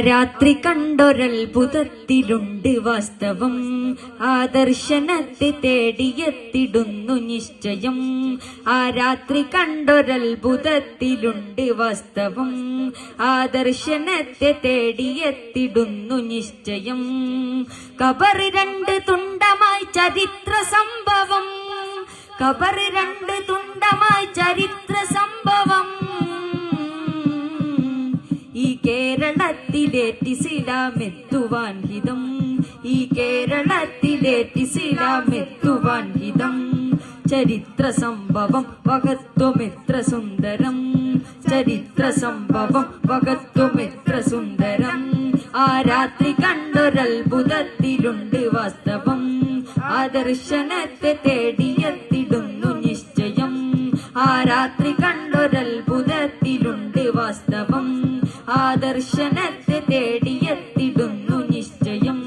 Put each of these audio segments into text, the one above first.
രാത്രി കണ്ടൊരത്ഭുതത്തിലുണ്ട് വാസ്തവം. ആ ദർശനത്തെ തേടിയെത്തിടുന്നു നിശ്ചയം. ആ രാത്രി കണ്ടൊരത്ഭുതത്തിലുണ്ട് വാസ്തവം. ആ ദർശനത്തെ തേടിയെത്തിടുന്നു നിശ്ചയം. കബർ രണ്ട് തുണ്ടമായി ചരിത്ര സംഭവം. കബർ രണ്ട് തുണ്ടമായി ചരിത്ര സംഭവം. കേരളത്തിലേറ്റി സിലാമെത്തുവാൻ ഹിതം ഈ കേരളത്തിലേറ്റിസിലാമെത്തുവാൻ ഹിതം ചരിത്ര സംഭവം വകത്വമെത്ര സുന്ദരം ചരിത്ര സംഭവം വകത്വമെത്ര സുന്ദരം ആ രാത്രി കണ്ടൊരത്ഭുതത്തിലുണ്ട് വാസ്തവം. ആ ദർശനത്തെ തേടിയെത്തിടുന്നു നിശ്ചയം. ആ രാത്രി ദർശനത്തെ തേടിയെത്തിടുന്നു നിശ്ചയം.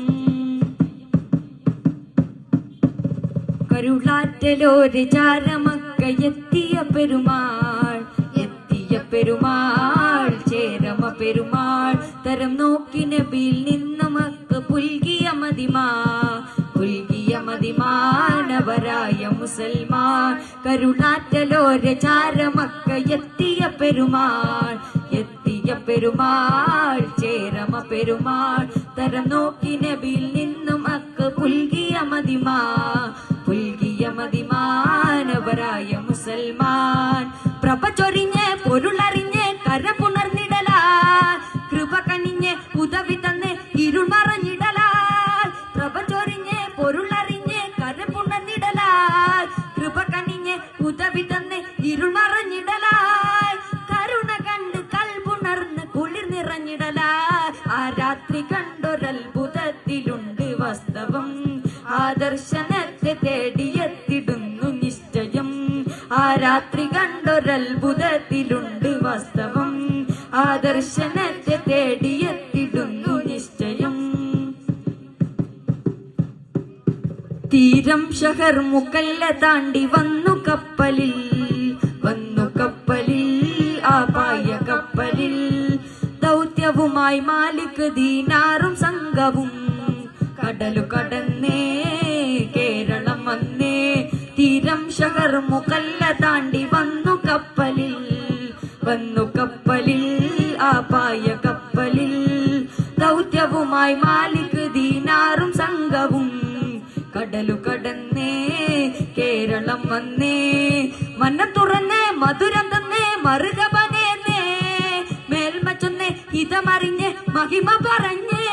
കരുളാറ്റലോര് ചാരമക്ക എത്തിയ പെരുമാൾ എത്തിയ പെരുമാൾ ചേരമ പെരുമാൾ തരം നോക്കി നബിയിൽ നിന്നമക്ക് പുൽകിയ മതിമാ പുൽകിയ മതിമാനവരായ മുസൽമാൻ. കരുണാറ്റലോര് ചാരമക്ക എത്തിയ പെരുമാൾ പെരുമാൾ ചേരമ പെരുമാൾ തരം നോക്കി നബിയിൽ നിന്നും അക്ക പുൽകിയ മതിമാ പുൽകിയ മതിമാനവരായ മുസൽമാൻ. പ്രഭ ചൊരിഞ്ഞ് പൊരുളറിഞ്ഞ് കര പുണർന്നിടലാ കൃപ കനിഞ്ഞ് ഉദവി തന്ന് ഇരുൾ മറഞ്ഞിടലാ പ്രഭ ചൊരിഞ്ഞ് പൊരുളറിഞ്ഞ് കര പുണർന്നിടലാ കൃപ കനിഞ്ഞ് ഉദവി തന്ന് ഇരുൾ മറഞ്ഞിടലാ രാത്രി കണ്ടൊരത്ഭുതത്തിലുണ്ട് വാസ്തവം. ആദർശനത്തെ തേടിയെത്തിടുന്നു നിശ്ചയം. ആ രാത്രി കണ്ടൊരത്ഭുതത്തിലുണ്ട് വാസ്തവം. ആദർശനത്തെ ദർശനത്തെ തേടിയെത്തിടുന്നു നിശ്ചയം. തീരം ഷഹർ മുക്കല്ല താണ്ടി വന്നു കപ്പലിൽ. വന്നു കപ്പലിൽ ആ പായ കപ്പലിൽ ദൗത്യവുമായി മാലിക് ദീനാറും സംഘവും. കടലു കടന്നേ കേരളം വന്നേ. തീരം ഷഹർ മുകല്ല താണ്ടി വന്നു കപ്പലിൽ. വന്നു കപ്പലിൽ ആപായ പായ കപ്പലിൽ. ദൗത്യവുമായി മാലിക് ദീനാറും സംഘവും. കടലു കടന്നേ കേരളം വന്നേ. മന്നം തുറന്നേ മധുരം തന്നേ മറുകപനേന്നേ മേൽമ ചൊന്നേ മഹിമ പറഞ്ഞേ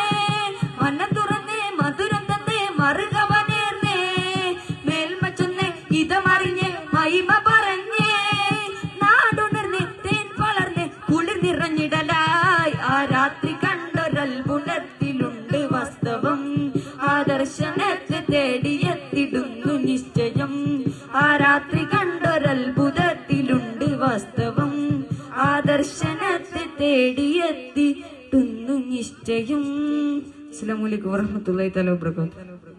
മന്നം തുറന്നേ മധുരം തന്നേ മറുകപനേർന്നേ മേൽമ ചൊന്നേ ഹിതമറിഞ്ഞ് മഹിമ പറഞ്ഞേ. നാടുണർന്നേ തേൻ വളർന്ന് കുളിർ നിറഞ്ഞിടലായി. ആ രാത്രി കണ്ടൊരത്ഭുതത്തിലുണ്ട് വാസ്തവം. ആ ദർശനത്തെ തേടിയെത്തിടുന്നു നിശ്ചയം. ആ രാത്രി കണ്ടൊരത്ഭുതത്തിലുണ്ട് വാസ്തവം. ആ ദർശനത്തെ തേടിയെത്തിടുന്നു നിശ്ചയം. അസ്സലാമു അലൈക്കും വറഹ്മത്തുള്ളാഹി തലോ വബറകാതുഹു